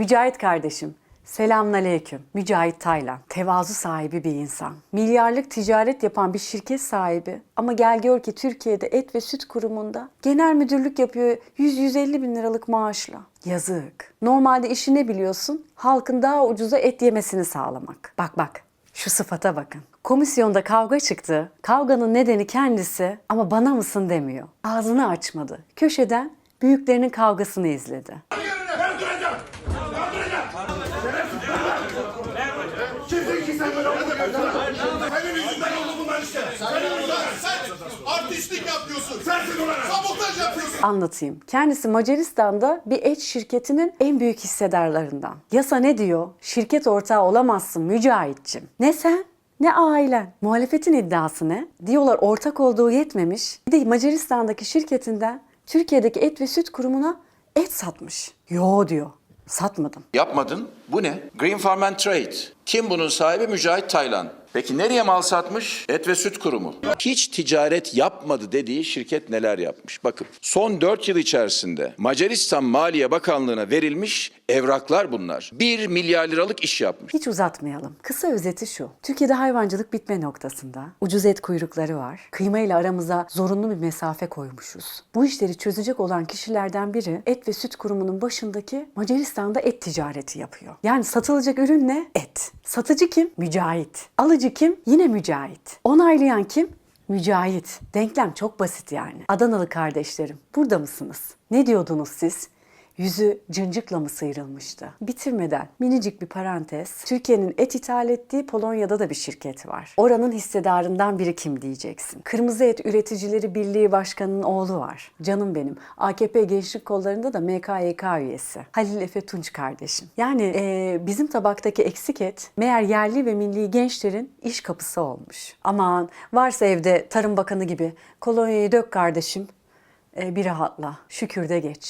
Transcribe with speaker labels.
Speaker 1: Mücahit kardeşim, selamünaleyküm. Mücahit Taylan, tevazu sahibi bir insan. Milyarlık ticaret yapan bir şirket sahibi. Ama gel gör ki Türkiye'de et ve süt kurumunda genel müdürlük yapıyor 100-150 bin liralık maaşla. Yazık. Normalde işi ne biliyorsun? Halkın daha ucuza et yemesini sağlamak. Bak bak, şu sıfata bakın. Komisyonda kavga çıktı. Kavganın nedeni kendisi ama bana mısın demiyor. Ağzını açmadı. Köşeden büyüklerinin kavgasını izledi.
Speaker 2: Ben. Kimsin ki sen böyle? Senin yüzünden oldu bunlar işte. Senin yüzünden.
Speaker 3: Sen artistlik yapıyorsun.
Speaker 2: Sensin ulan.
Speaker 3: Sabotaj yapıyorsun.
Speaker 1: Anlatayım. Kendisi Macaristan'da bir et şirketinin en büyük hissedarlarından. Yasa ne diyor? Şirket ortağı olamazsın Mücahit'cim. Ne sen? Ne ailen? Muhalefetin iddiası ne? Diyorlar ortak olduğu yetmemiş. Bir de Macaristan'daki şirketinden Türkiye'deki et ve süt kurumuna et satmış. Yo diyor. Satmadım.
Speaker 4: Yapmadın. Bu ne? Green Farm and Trade. Kim bunun sahibi? Mücahit Taylan. Peki nereye mal satmış? Et ve Süt Kurumu. Hiç ticaret yapmadı dediği şirket neler yapmış? Bakın son 4 yıl içerisinde Macaristan Maliye Bakanlığı'na verilmiş evraklar bunlar. 1 milyar liralık iş yapmış.
Speaker 1: Hiç uzatmayalım. Kısa özeti şu. Türkiye'de hayvancılık bitme noktasında. Ucuz et kuyrukları var. Kıyma ile aramıza zorunlu bir mesafe koymuşuz. Bu işleri çözecek olan kişilerden biri Et ve Süt Kurumu'nun başındaki Macaristan'da et ticareti yapıyor. Yani satılacak ürün ne? Et. Satıcı kim? Mücahit. Alıcı kim? Yine mücahit. Onaylayan kim? Mücahit. Denklem çok basit yani. Adanalı kardeşlerim, burada mısınız? Ne diyordunuz siz? Yüzü cıncıkla mı sıyrılmıştı? Bitirmeden minicik bir parantez. Türkiye'nin et ithal ettiği Polonya'da da bir şirket var. Oranın hissedarından biri kim diyeceksin. Kırmızı Et Üreticileri Birliği Başkanı'nın oğlu var. Canım benim. AKP Gençlik Kolları'nda da MKYK üyesi. Halil Efe Tunç kardeşim. Yani eee, bizim tabaktaki eksik et meğer yerli ve milli gençlerin iş kapısı olmuş. Aman varsa evde Tarım Bakanı gibi kolonyayı dök kardeşim e, bir rahatla. Şükür de geç.